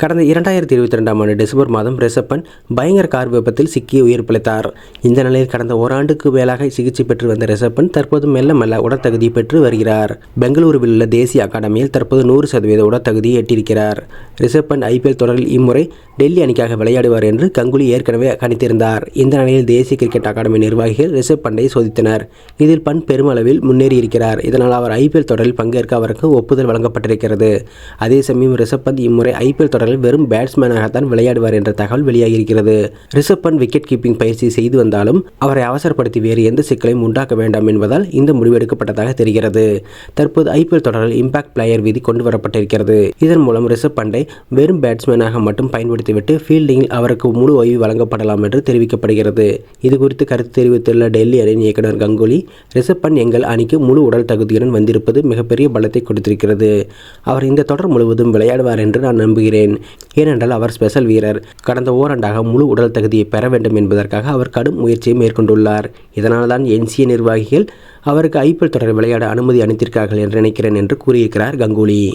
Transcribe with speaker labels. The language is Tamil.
Speaker 1: கடந்த இரண்டாயிரத்தி இருபத்தி ரெண்டாம் ஆண்டு டிசம்பர் மாதம் ரிஷப்பன் பயங்கர கார் விபத்தில் சிக்கி உயிர் பிழைத்தார். இந்த நிலையில் கடந்த ஓராண்டுக்கு மேலாக சிகிச்சை பெற்று வந்த ரிஷப்பன் தற்போது மெல்ல மெல்ல உடற்தகுதி பெற்று வருகிறார். பெங்களூருவில் உள்ள தேசிய அகாடமியில் தற்போது நூறு சதவீத உடற்தகுதியை எட்டியிருக்கிறார். ரிஷப்பன் ஐபிஎல் தொடரில் இம்முறை டெல்லி அணிக்காக விளையாடுவார் என்று கங்குலி ஏற்கனவே கணித்திருந்தார். இந்த நிலையில் தேசிய கிரிக்கெட் அகாடமி நிர்வாகிகள் ரிஷப் பண்டை சோதித்தனர். இதில் பண் பெருமளவில் முன்னேறியிருக்கிறார். இதனால் அவர் ஐபிஎல் தொடரில் பங்கேற்க அவருக்கு ஒப்புதல் வழங்கப்பட்டிருக்கிறது. அதே சமயம் ரிஷப் பந்த் இம்முறை ஐபிஎல் தொடரில் வெறும் பேட்ஸ்மேனாகத்தான் விளையாடுவார் என்ற தகவல் வெளியாகியிருக்கிறது. ரிஷப் பந்த் விக்கெட் கீப்பிங் பயிற்சி செய்து வந்தாலும் அவரை அவசரப்படுத்தி வேறு எந்த சிக்கலையும் உண்டாக்க வேண்டாம் என்பதால் இந்த முடிவெடுக்கப்பட்டதாக தெரிகிறது. தற்போது ஐபிஎல் தொடரில் இம்பாக்ட் பிளேயர் விதி கொண்டு வரப்பட்டிருக்கிறது. இதன் மூலம் ரிஷப் பண்டை வெறும் பேட்ஸ்மேனாக மட்டும் பயன்படுத்திவிட்டு ஃபீல்டிங்கில் அவருக்கு முழு ஓய்வு வழங்கப்படலாம் என்று தெரிவிக்கப்படுகிறது. இது குறித்து கருத்து தெரிவித்துள்ள டெல்லி அணியின் இயக்குனர் கங்குலி ரிஷப் பண்ட் எங்கள் அணிக்கு முழு உடல் தகுதியுடன் வந்திருப்பது மிகப்பெரிய பலத்தை கொடுத்திருக்கிறது. அவர் இந்த தொடர் முழுவதும் விளையாடுவார் என்று நான் நம்புகிறேன். ஏனென்றால் அவர் ஸ்பெஷல் வீரர். கடந்த ஓராண்டாக முழு உடல் தகுதியை பெற வேண்டும் என்பதற்காக அவர் கடும் முயற்சியை மேற்கொண்டுள்ளார். இதனால்தான் என்சிஏ நிர்வாகிகள் அவருக்கு ஐபிஎல் தொடர் விளையாட அனுமதி அளித்திருக்கிறார்கள் என்று நினைக்கிறேன் என்று கூறியிருக்கிறார் கங்குலி.